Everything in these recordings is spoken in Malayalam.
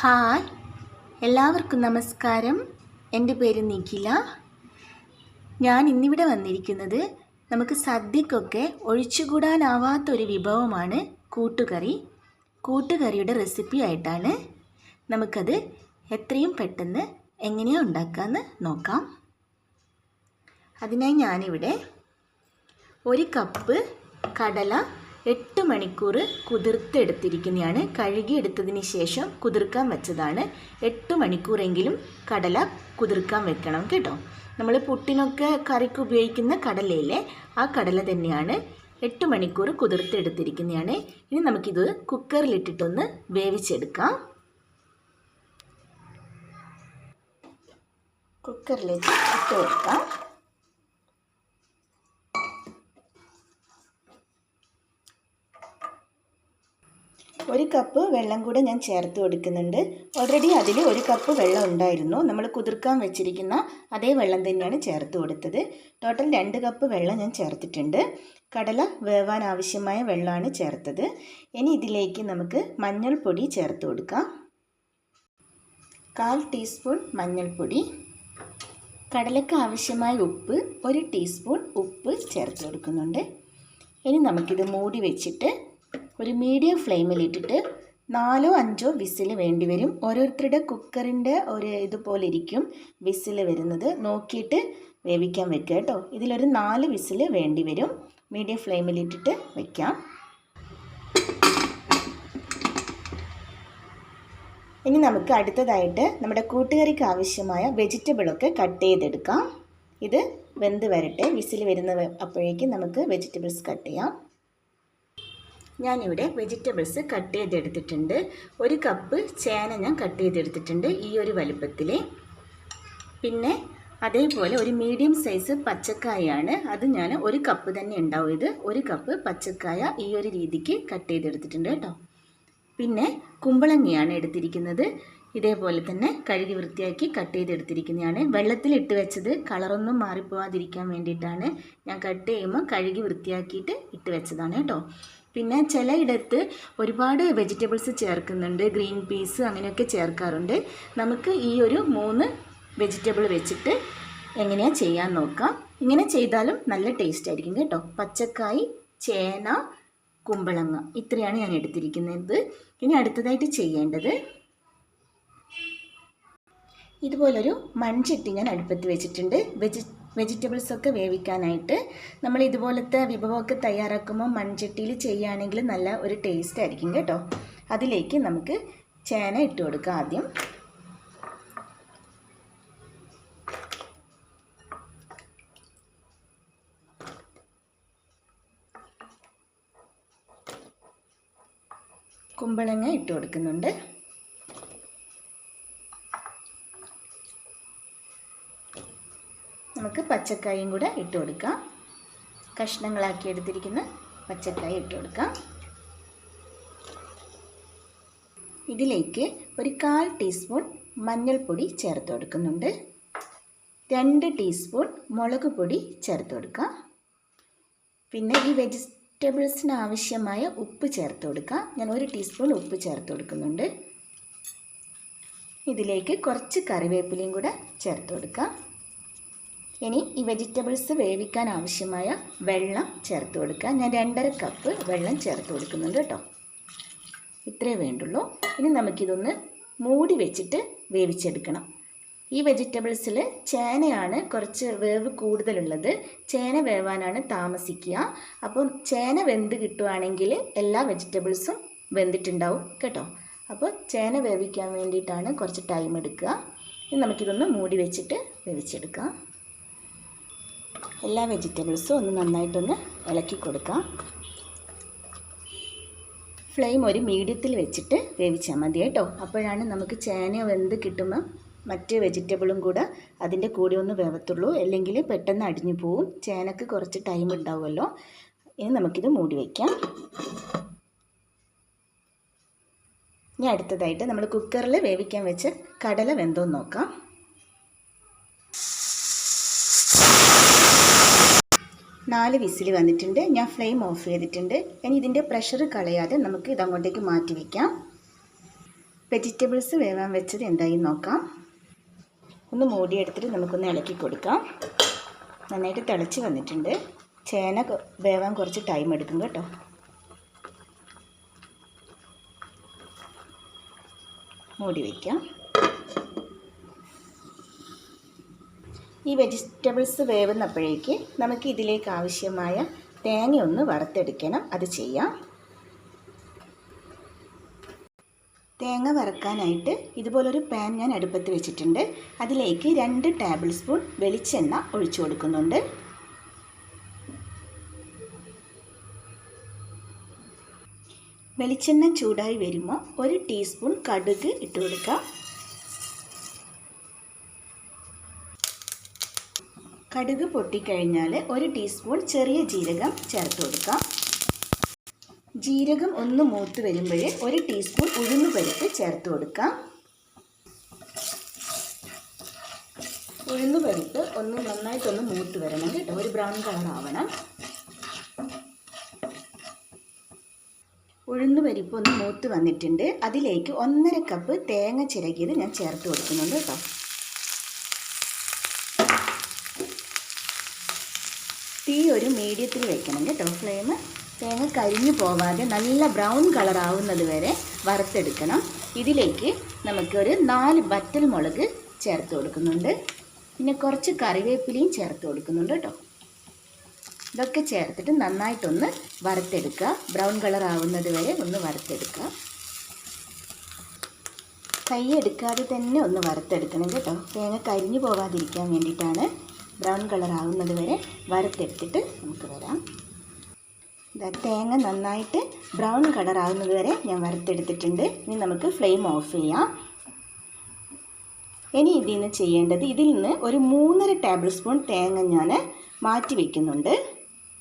ഹായ്. എല്ലാവർക്കും നമസ്കാരം. എന്റെ പേര് നിഖില. ഞാൻ ഇന്നിവിടെ വന്നിരിക്കുന്നത് നമുക്ക് സദ്യക്കൊക്കെ ഒഴിച്ചുകൂടാനാവാത്തൊരു വിഭവമാണ് കൂട്ടുകറി. കൂട്ടുകറിയുടെ റെസിപ്പി ആയിട്ടാണ് നമുക്കത് എത്രയും പെട്ടെന്ന് എങ്ങനെയാണ് ഉണ്ടാക്കാമെന്ന് നോക്കാം. അതിനായി ഞാനിവിടെ ഒരു കപ്പ് കടല എട്ട് മണിക്കൂർ കുതിർത്തെടുത്തിരിക്കുന്നതാണ്. കഴുകിയെടുത്തതിന് ശേഷം കുതിർക്കാൻ വെച്ചതാണ്. എട്ട് മണിക്കൂറെങ്കിലും കടല കുതിർക്കാൻ വെക്കണം കേട്ടോ. നമ്മൾ പുട്ടിനൊക്കെ കറിക്ക് ഉപയോഗിക്കുന്ന കടലയിലെ ആ കടല തന്നെയാണ് എട്ട് മണിക്കൂർ കുതിർത്തെടുത്തിരിക്കുന്നതാണ്. ഇനി നമുക്കിത് കുക്കറിലിട്ടിട്ടൊന്ന് വേവിച്ചെടുക്കാം. കുക്കറിലേക്ക് ഇട്ട് കൊടുക്കാം. കപ്പ് വെള്ളം കൂടെ ഞാൻ ചേർത്ത് കൊടുക്കുന്നുണ്ട്. ഓൾറെഡി അതിൽ ഒരു കപ്പ് വെള്ളം ഉണ്ടായിരുന്നു. നമ്മൾ കുതിർക്കാൻ വെച്ചിരിക്കുന്ന അതേ വെള്ളം തന്നെയാണ് ചേർത്ത് കൊടുത്തത്. ടോട്ടൽ രണ്ട് കപ്പ് വെള്ളം ഞാൻ ചേർത്തിട്ടുണ്ട്. കടല വേവാൻ ആവശ്യമായ വെള്ളമാണ് ചേർത്തത്. ഇനി ഇതിലേക്ക് നമുക്ക് മഞ്ഞൾപ്പൊടി ചേർത്ത് കൊടുക്കാം. കാൽ ടീസ്പൂൺ മഞ്ഞൾപ്പൊടി. കടലയ്ക്ക് ആവശ്യമായ ഉപ്പ് ഒരു ടീസ്പൂൺ ഉപ്പ് ചേർത്ത് കൊടുക്കുന്നുണ്ട്. ഇനി നമുക്കിത് മൂടി വെച്ചിട്ട് ഒരു മീഡിയം ഫ്ലെയിമിലിട്ടിട്ട് നാലോ അഞ്ചോ വിസിൽ വേണ്ടി വരും. ഓരോരുത്തരുടെ കുക്കറിന്റെ ഒരു ഇതുപോലെ ഇരിക്കും വിസിൽ വരുന്നത്. നോക്കിയിട്ട് വേവിക്കാൻ വെക്കുക കേട്ടോ. ഇതിലൊരു നാല് വിസിൽ വേണ്ടി വരും. മീഡിയം ഫ്ലെയിമിലിട്ടിട്ട് വയ്ക്കാം ഇനി നമുക്ക് അടുത്തതായിട്ട് നമ്മുടെ കൂട്ടുകറിക്ക് ആവശ്യമായ വെജിറ്റബിളൊക്കെ കട്ട് ചെയ്തെടുക്കാം. ഇത് വെന്ത് വരട്ടെ. വിസിൽ വരുന്ന അപ്പോഴേക്കും നമുക്ക് വെജിറ്റബിൾസ് കട്ട് ചെയ്യാം. ഞാനിവിടെ വെജിറ്റബിൾസ് കട്ട് ചെയ്തെടുത്തിട്ടുണ്ട്. ഒരു കപ്പ് ചേന ഞാൻ കട്ട് ചെയ്തെടുത്തിട്ടുണ്ട് ഈ ഒരു വലുപ്പത്തിൽ പിന്നെ അതേപോലെ ഒരു മീഡിയം സൈസ് പച്ചക്കായാണ് അത് ഞാൻ ഒരു കപ്പ് തന്നെ ഉണ്ടാവും. ഇത് ഒരു കപ്പ് പച്ചക്കായ ഈ ഒരു രീതിക്ക് കട്ട് ചെയ്തെടുത്തിട്ടുണ്ട് കേട്ടോ. പിന്നെ കുമ്പളങ്ങയാണ് എടുത്തിരിക്കുന്നത്. ഇതേപോലെ തന്നെ കഴുകി വൃത്തിയാക്കി കട്ട് ചെയ്തെടുത്തിരിക്കുന്നതാണ്. വെള്ളത്തിൽ ഇട്ട് വെച്ചത് കളറൊന്നും മാറിപ്പോവാതിരിക്കാൻ വേണ്ടിയിട്ടാണ് ഞാൻ കട്ട് ചെയ്യുമ്പോൾ കഴുകി വൃത്തിയാക്കിയിട്ട് ഇട്ട് വെച്ചതാണ് കേട്ടോ. പിന്നെ ചിലയിടത്ത് ഒരുപാട് വെജിറ്റബിൾസ് ചേർക്കുന്നുണ്ട് ഗ്രീൻ പീസ് അങ്ങനെയൊക്കെ ചേർക്കാറുണ്ട്. നമുക്ക് ഈ ഒരു മൂന്ന് വെജിറ്റബിൾ വെച്ചിട്ട് എങ്ങനെയാ ചെയ്യാൻ നോക്കാം. ഇങ്ങനെ ചെയ്താലും നല്ല ടേസ്റ്റ് ആയിരിക്കും കേട്ടോ. പച്ചക്കായി ചേന കുമ്പളങ്ങ. ഇത്രയാണ് ഞാൻ എടുത്തിരിക്കുന്നത്. ഇനി അടുത്തതായിട്ട് ചെയ്യേണ്ടത് ഇതുപോലൊരു മൺചട്ടി ഞാൻ അടുപ്പത്ത് വെച്ചിട്ടുണ്ട്. വെജി വെജിറ്റബിൾസ് ഒക്കെ വേവിക്കാനായിട്ട് നമ്മൾ ഇതുപോലത്തെ വിഭവമൊക്കെ തയ്യാറാക്കുമ്പോൾ മൺചട്ടിയിൽ ചെയ്യുകയാണെങ്കിൽ നല്ല ഒരു ടേസ്റ്റ് ആയിരിക്കും കേട്ടോ. അതിലേക്ക് നമുക്ക് ചേന ഇട്ട് കൊടുക്കാം ആദ്യം. കുമ്പളങ്ങ ഇട്ട് കൊടുക്കുന്നുണ്ട് നമുക്ക് പച്ചക്കായും കൂടെ ഇട്ട് കൊടുക്കാം. കഷ്ണങ്ങളാക്കി എടുത്തിരിക്കുന്ന പച്ചക്കായ ഇട്ട് കൊടുക്കാം. ഇതിലേക്ക് ഒരു കാൽ ടീസ്പൂൺ മഞ്ഞൾപ്പൊടി ചേർത്ത് കൊടുക്കുന്നുണ്ട്. രണ്ട് ടീസ്പൂൺ മുളക് പൊടി ചേർത്ത് കൊടുക്കാം. പിന്നെ ഈ വെജിറ്റബിൾസിന് ആവശ്യമായ ഉപ്പ് ചേർത്ത് കൊടുക്കാം. ഞാൻ ഒരു ടീസ്പൂൺ ഉപ്പ് ചേർത്ത് കൊടുക്കുന്നുണ്ട്. ഇതിലേക്ക് കുറച്ച് കറിവേപ്പിലയും കൂടെ ചേർത്ത് കൊടുക്കാം. ഇനി ഈ വെജിറ്റബിൾസ് വേവിക്കാൻ ആവശ്യമായ വെള്ളം ചേർത്ത് കൊടുക്കുക. ഞാൻ രണ്ടര കപ്പ് വെള്ളം ചേർത്ത് കൊടുക്കുന്നുണ്ട് കേട്ടോ. ഇത്രേ വേണ്ടുള്ളൂ. ഇനി നമുക്കിതൊന്ന് മൂടി വെച്ചിട്ട് വേവിച്ചെടുക്കണം. ഈ വെജിറ്റബിൾസിൽ ചേനയാണ് കുറച്ച് വേവ് കൂടുതലുള്ളത്. ചേന വേവാനാണ് താമസിക്കുക. അപ്പോൾ ചേന വെന്ത് കിട്ടുവാണെങ്കിൽ എല്ലാ വെജിറ്റബിൾസും വെന്തിട്ടുണ്ടാവും കേട്ടോ. അപ്പോൾ ചേന വേവിക്കാൻ വേണ്ടിയിട്ടാണ് കുറച്ച് ടൈം എടുക്കുക. ഇനി നമുക്കിതൊന്ന് മൂടി വെച്ചിട്ട് വേവിച്ചെടുക്കാം. എല്ലാ വെജിറ്റബിൾസും ഒന്ന് നന്നായിട്ടൊന്ന് ഇളക്കി കൊടുക്കാം. ഫ്ലെയിം ഒരു മീഡിയത്തിൽ വെച്ചിട്ട് വേവിച്ചാൽ മതി കേട്ടോ. അപ്പോഴാണ് നമുക്ക് ചേന വെന്ത് കിട്ടുമ്പോൾ മറ്റ് വെജിറ്റബിളും കൂടെ അതിന്റെ കൂടെ ഒന്ന് വേവത്തുള്ളൂ. അല്ലെങ്കിൽ പെട്ടെന്ന് അടിഞ്ഞു പോവും. ചേനക്ക് കുറച്ച് ടൈം ഉണ്ടാവുമല്ലോ. ഇനി നമുക്കിത് മൂടി വയ്ക്കാം ഇനി അടുത്തതായിട്ട് നമ്മൾ കുക്കറിൽ വേവിക്കാൻ വെച്ച് കടല വെന്തോന്ന് നോക്കാം. നാല് വിസിൽ വന്നിട്ടുണ്ട്. ഞാൻ ഫ്ലെയിം ഓഫ് ചെയ്തിട്ടുണ്ട്. ഇനി ഇതിന്റെ പ്രഷർ കളയാതെ നമുക്ക് ഇതങ്ങോട്ടേക്ക് മാറ്റി വയ്ക്കാം വെജിറ്റബിൾസ് വേവാൻ വെച്ചത് എന്തായി നോക്കാം. ഒന്ന് മൂടിയെടുത്തിട്ട് നമുക്കൊന്ന് ഇളക്കി കൊടുക്കാം. നന്നായിട്ട് തിളച്ച് വന്നിട്ടുണ്ട്. ചേന വേവാൻ കുറച്ച് ടൈം എടുക്കും കേട്ടോ. മൂടി വയ്ക്കാം ഈ വെജിറ്റബിൾസ് വേവുന്നപ്പോഴേക്ക് നമുക്ക് ഇതിലേക്ക് ആവശ്യമായ തേങ്ങ ഒന്ന് വറുത്തെടുക്കണം. അത് ചെയ്യാം. തേങ്ങ വറുക്കാനായിട്ട് ഇതുപോലൊരു പാൻ ഞാൻ അടുപ്പത്ത് വെച്ചിട്ടുണ്ട്. അതിലേക്ക് രണ്ട് ടേബിൾ സ്പൂൺ വെളിച്ചെണ്ണ ഒഴിച്ചു കൊടുക്കുന്നുണ്ട്. വെളിച്ചെണ്ണ ചൂടായി വരുമ്പോൾ ഒരു ടീസ്പൂൺ കടുക് ഇട്ട് കൊടുക്കാം. കടുക് പൊട്ടിക്കഴിഞ്ഞാൽ ഒരു ടീസ്പൂൺ ചെറിയ ജീരകം ചേർത്ത് കൊടുക്കാം. ജീരകം ഒന്ന് മൂത്ത് വരുമ്പോൾ ഒരു ടീസ്പൂൺ ഉഴുന്നുപരിപ്പ് ചേർത്ത് കൊടുക്കാം. ഉഴുന്ന് ഉഴുന്നുപരിപ്പ് ഒന്ന് നന്നായിട്ടൊന്ന് മൂത്ത് വരണം കേട്ടോ. ഒരു ബ്രൗൺ കളർ ആവണം ഉഴുന്നുപരിപ്പ് ഒന്ന് മൂത്ത് വന്നിട്ടുണ്ട്. അതിലേക്ക് ഒന്നര കപ്പ് തേങ്ങ ചിരകിയത് ഞാൻ ചേർത്ത് കൊടുക്കുന്നുണ്ട് കേട്ടോ. തീ ഒരു മീഡിയത്തിൽ വെക്കണം കേട്ടോ. ഫ്ലെയിം തേങ്ങ കരിഞ്ഞു പോവാതെ നല്ല ബ്രൗൺ കളർ ആവുന്നത് വരെ വറുത്തെടുക്കണം. ഇതിലേക്ക് നമുക്കൊരു നാല് ബറ്റൽ മുളക് ചേർത്ത് കൊടുക്കുന്നുണ്ട്. പിന്നെ കുറച്ച് കറിവേപ്പിലയും ചേർത്ത് കൊടുക്കുന്നുണ്ട് കേട്ടോ. ഇതൊക്കെ ചേർത്തിട്ട് നന്നായിട്ടൊന്ന് വറുത്തെടുക്കുക. ബ്രൗൺ കളർ ആവുന്നത് വരെ ഒന്ന് വറുത്തെടുക്കുക. കൈ എടുക്കാതെ തന്നെ ഒന്ന് വറുത്തെടുക്കണം കേട്ടോ. തേങ്ങ കരിഞ്ഞു പോവാതിരിക്കാൻ വേണ്ടിയിട്ടാണ് ബ്രൗൺ കളർ ആവുന്നത് വരെ വറുത്തെടുത്തിട്ട് നമുക്ക് വരാം. തേങ്ങ നന്നായിട്ട് ബ്രൗൺ കളർ ആവുന്നത് വരെ ഞാൻ വറുത്തെടുത്തിട്ടുണ്ട് ഇനി നമുക്ക് ഫ്ലെയിം ഓഫ് ചെയ്യാം. ഇനി ഇതിൽ നിന്ന് ചെയ്യേണ്ടത് ഇതിൽ നിന്ന് ഒരു മൂന്നര ടേബിൾ സ്പൂൺ തേങ്ങ ഞാൻ മാറ്റി വയ്ക്കുന്നുണ്ട്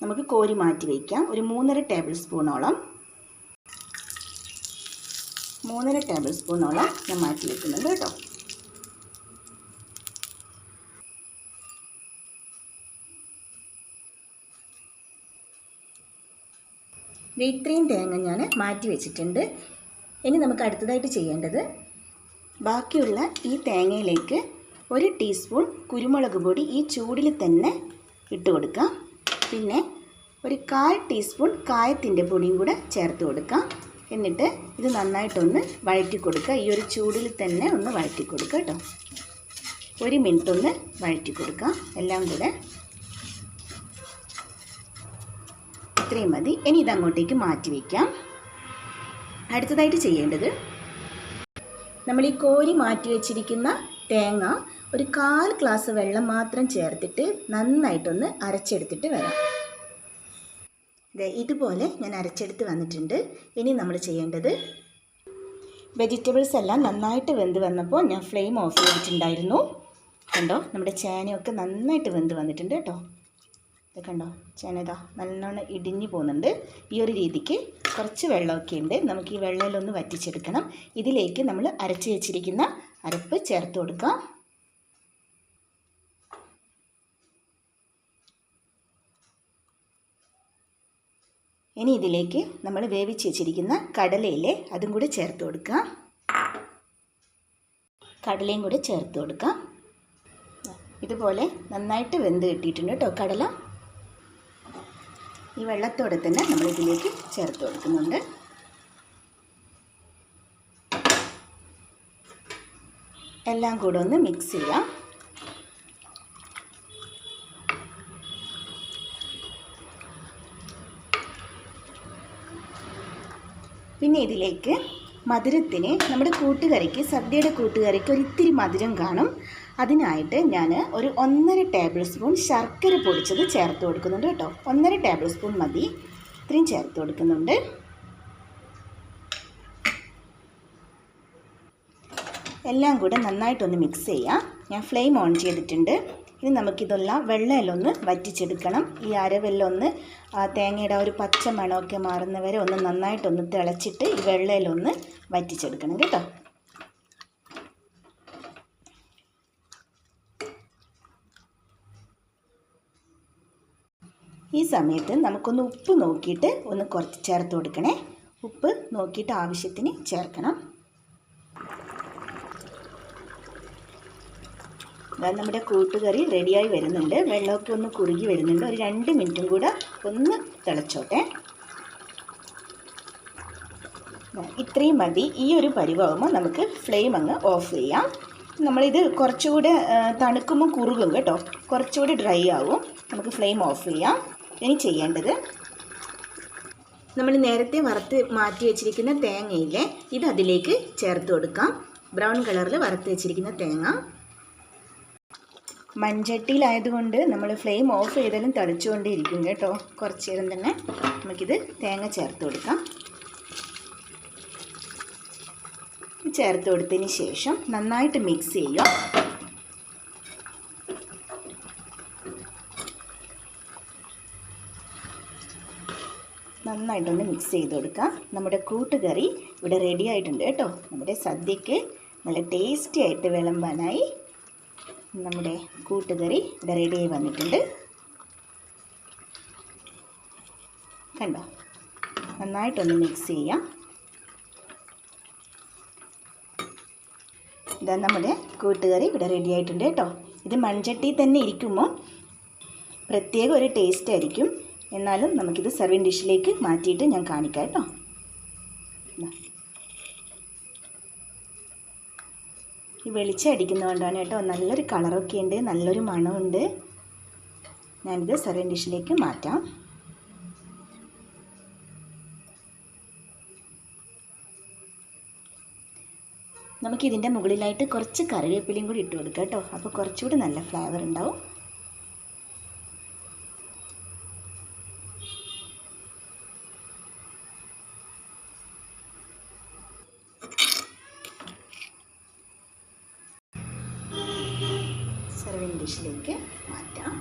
നമുക്ക് കോരി മാറ്റി വയ്ക്കാം ഒരു മൂന്നര ടേബിൾ സ്പൂണോളം. മൂന്നര ടേബിൾ സ്പൂണോളം ഞാൻ മാറ്റി വയ്ക്കുന്നുണ്ട് കേട്ടോ. ഇത്രയും തേങ്ങ ഞാൻ മാറ്റി വെച്ചിട്ടുണ്ട്. ഇനി നമുക്ക് അടുത്തതായിട്ട് ചെയ്യേണ്ടത് ബാക്കിയുള്ള ഈ തേങ്ങയിലേക്ക് ഒരു ടീസ്പൂൺ കുരുമുളക് പൊടി ഈ ചൂടിൽ തന്നെ ഇട്ട് കൊടുക്കാം. പിന്നെ ഒരു കാൽ ടീസ്പൂൺ കായത്തിന്റെ പൊടിയും കൂടെ ചേർത്ത് കൊടുക്കാം. എന്നിട്ട് ഇത് നന്നായിട്ടൊന്ന് വഴറ്റി കൊടുക്കുക. ഈ ഒരു ചൂടിൽ തന്നെ ഒന്ന് വഴറ്റി കൊടുക്കുക കേട്ടോ. ഒരു മിനിറ്റ് ഒന്ന് വഴറ്റി കൊടുക്കാം. എല്ലാം കൂടെ ഇത്രയും മതി. ഇനി ഇതങ്ങോട്ടേക്ക് മാറ്റി വയ്ക്കാം അടുത്തതായിട്ട് ചെയ്യേണ്ടത് നമ്മൾ ഈ കോരി മാറ്റി വെച്ചിരിക്കുന്ന തേങ്ങ ഒരു കാൽ ഗ്ലാസ് വെള്ളം മാത്രം ചേർത്തിട്ട് നന്നായിട്ടൊന്ന് അരച്ചെടുത്തിട്ട് വരാം. ഇതുപോലെ ഞാൻ അരച്ചെടുത്ത് വന്നിട്ടുണ്ട്. ഇനി നമ്മൾ ചെയ്യേണ്ടത് വെജിറ്റബിൾസ് എല്ലാം നന്നായിട്ട് വെന്ത് വന്നപ്പോൾ ഞാൻ ഫ്ലെയിം ഓഫ് ചെയ്തിട്ടുണ്ടായിരുന്നു. കണ്ടോ? നമ്മുടെ ചേനയൊക്കെ നന്നായിട്ട് വെന്ത് വന്നിട്ടുണ്ട് കേട്ടോ. ഇത് കണ്ടോ? ചേന ഇതാ നല്ലോണം ഇടിഞ്ഞു പോകുന്നുണ്ട്. ഈ ഒരു രീതിക്ക് കുറച്ച് വെള്ളമൊക്കെ ഉണ്ട്. നമുക്ക് ഈ വെള്ളയിലൊന്ന് വറ്റിച്ചെടുക്കണം. ഇതിലേക്ക് നമ്മൾ അരച്ച് വെച്ചിരിക്കുന്ന അരപ്പ് ചേർത്ത് കൊടുക്കാം. ഇനി ഇതിലേക്ക് നമ്മൾ വേവിച്ച് വെച്ചിരിക്കുന്ന കടലയിലെ അതും കൂടി ചേർത്ത് കൊടുക്കാം. കടലയും കൂടി ചേർത്ത് കൊടുക്കാം. ഇതുപോലെ നന്നായിട്ട് വെന്ത് കിട്ടിയിട്ടുണ്ട് കേട്ടോ. കടല ഈ വെള്ളത്തോടെ തന്നെ നമ്മൾ ഇതിലേക്ക് ചേർത്ത് കൊടുക്കുന്നുണ്ട്. എല്ലാം കൂടെ ഒന്ന് മിക്സ് ചെയ്യാം. പിന്നെ ഇതിലേക്ക് മധുരത്തിന് നമ്മുടെ കൂട്ടുകറിക്ക് സദ്യയുടെ കൂട്ടുകറിക്ക് ഒരിത്തിരി മധുരം കാണും. അതിനായിട്ട് ഞാൻ ഒരു ഒന്നര ടേബിൾ സ്പൂൺ ശർക്കര പൊടിച്ചത് ചേർത്ത് കൊടുക്കുന്നുണ്ട് കേട്ടോ. ഒന്നര ടേബിൾ സ്പൂൺ മതി. ഇത്രയും ചേർത്ത് കൊടുക്കുന്നുണ്ട്. എല്ലാം കൂടെ നന്നായിട്ടൊന്ന് മിക്സ് ചെയ്യാം. ഞാൻ ഫ്ലെയിം ഓൺ ചെയ്തിട്ടുണ്ട്. ഇനി നമുക്കിതെല്ലാം വെള്ളമെല്ലാം ഒന്ന് വറ്റിച്ചെടുക്കണം. ഈ അരവെല്ലാം ഒന്ന് തേങ്ങയുടെ ഒരു പച്ച മണമൊക്കെ മാറുന്നവരെ ഒന്ന് നന്നായിട്ടൊന്ന് തിളച്ചിട്ട് ഈ വെള്ളമെല്ലാം ഒന്ന് വറ്റിച്ചെടുക്കണം കേട്ടോ. ഈ സമയത്ത് നമുക്കൊന്ന് ഉപ്പ് നോക്കിയിട്ട് ഒന്ന് കുറച്ച് ചേർത്ത് കൊടുക്കണേ. ഉപ്പ് നോക്കിയിട്ട് ആവശ്യത്തിന് ചേർക്കണം. നമ്മുടെ കൂട്ടുകറി റെഡിയായി വരുന്നുണ്ട്. വെള്ളമൊക്കെ ഒന്ന് കുറുകി വരുന്നുണ്ട്. ഒരു രണ്ട് മിനിറ്റും കൂടെ ഒന്ന് തിളച്ചോട്ടെ. ഇത്രയും മതി. ഈ ഒരു പരിഭവമോ നമുക്ക് ഫ്ലെയിം അങ്ങ് ഓഫ് ചെയ്യാം. നമ്മളിത് കുറച്ചുകൂടെ തണുക്കുമ്പോൾ കുറുകും കേട്ടോ. കുറച്ചുകൂടി ഡ്രൈ ആവും. നമുക്ക് ഫ്ലെയിം ഓഫ് ചെയ്യാം. ഇനി ചെയ്യേണ്ടത് നമ്മൾ നേരത്തെ വറുത്ത് മാറ്റി വെച്ചിരിക്കുന്ന തേങ്ങയില്ലേ ഇത് അതിലേക്ക് ചേർത്ത് കൊടുക്കാം. ബ്രൗൺ കളറിൽ വറുത്ത് വെച്ചിരിക്കുന്ന തേങ്ങ. മൺചട്ടിയിലായതുകൊണ്ട് നമ്മൾ ഫ്ലെയിം ഓഫ് ചെയ്താലും തളിച്ചുകൊണ്ടേയിരിക്കും കേട്ടോ. കുറച്ച് നേരം തന്നെ നമുക്കിത് തേങ്ങ ചേർത്ത് കൊടുക്കാം. ചേർത്ത് കൊടുത്തതിന് ശേഷം നന്നായിട്ട് മിക്സ് ചെയ്യുക. നന്നായിട്ടൊന്ന് മിക്സ് ചെയ്ത് കൊടുക്കുക നമ്മുടെ കൂട്ടുകറി ഇവിടെ റെഡി ആയിട്ടുണ്ട് കേട്ടോ. നമ്മുടെ സദ്യക്ക് നല്ല ടേസ്റ്റി ആയിട്ട് വിളമ്പാനായി നമ്മുടെ കൂട്ടുകറി ഇവിടെ റെഡിയായി വന്നിട്ടുണ്ട്. കണ്ടോ? നന്നായിട്ടൊന്ന് മിക്സ് ചെയ്യാം. ഇതാ നമ്മുടെ കൂട്ടുകറി ഇവിടെ റെഡി ആയിട്ടുണ്ട് കേട്ടോ. ഇത് മൺചട്ടി തന്നെ ഇരിക്കുമ്പോൾ പ്രത്യേക ഒരു ടേസ്റ്റ് ആയിരിക്കും. എന്നാലും നമുക്കിത് സെർവിങ് ഡിഷിലേക്ക് മാറ്റിയിട്ട് ഞാൻ കാണിക്കാം കേട്ടോ. ഈ വെളിച്ചം അടിക്കുന്നതുകൊണ്ടാണ് കേട്ടോ നല്ലൊരു കളറൊക്കെ ഉണ്ട് നല്ലൊരു മണമുണ്ട്. ഞാനിത് സെർവിങ് ഡിഷിലേക്ക് മാറ്റാം. നമുക്കിതിന്റെ മുകളിലായിട്ട് കുറച്ച് കറിവേപ്പിലയും കൂടി ഇട്ട് കൊടുക്കാം കേട്ടോ. അപ്പോൾ കുറച്ചുകൂടി നല്ല ഫ്ലേവർ ഉണ്ടാവും സെർവിങ് ഡിഷിലേക്ക് മാറ്റാം.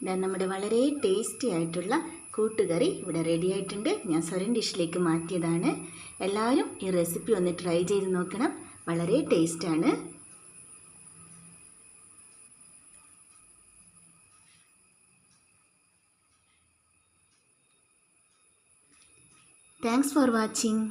ഇതാ നമ്മുടെ വളരെ ടേസ്റ്റി ആയിട്ടുള്ള കൂട്ടുകറി ഇവിടെ റെഡി ആയിട്ടുണ്ട്. ഞാൻ സ്വരം ഡിഷിലേക്ക് മാറ്റിയതാണ്. എല്ലാവരും ഈ റെസിപ്പി ഒന്ന് ട്രൈ ചെയ്ത് നോക്കണം. വളരെ ടേസ്റ്റാണ് താങ്ക്സ് ഫോർ വാച്ചിങ്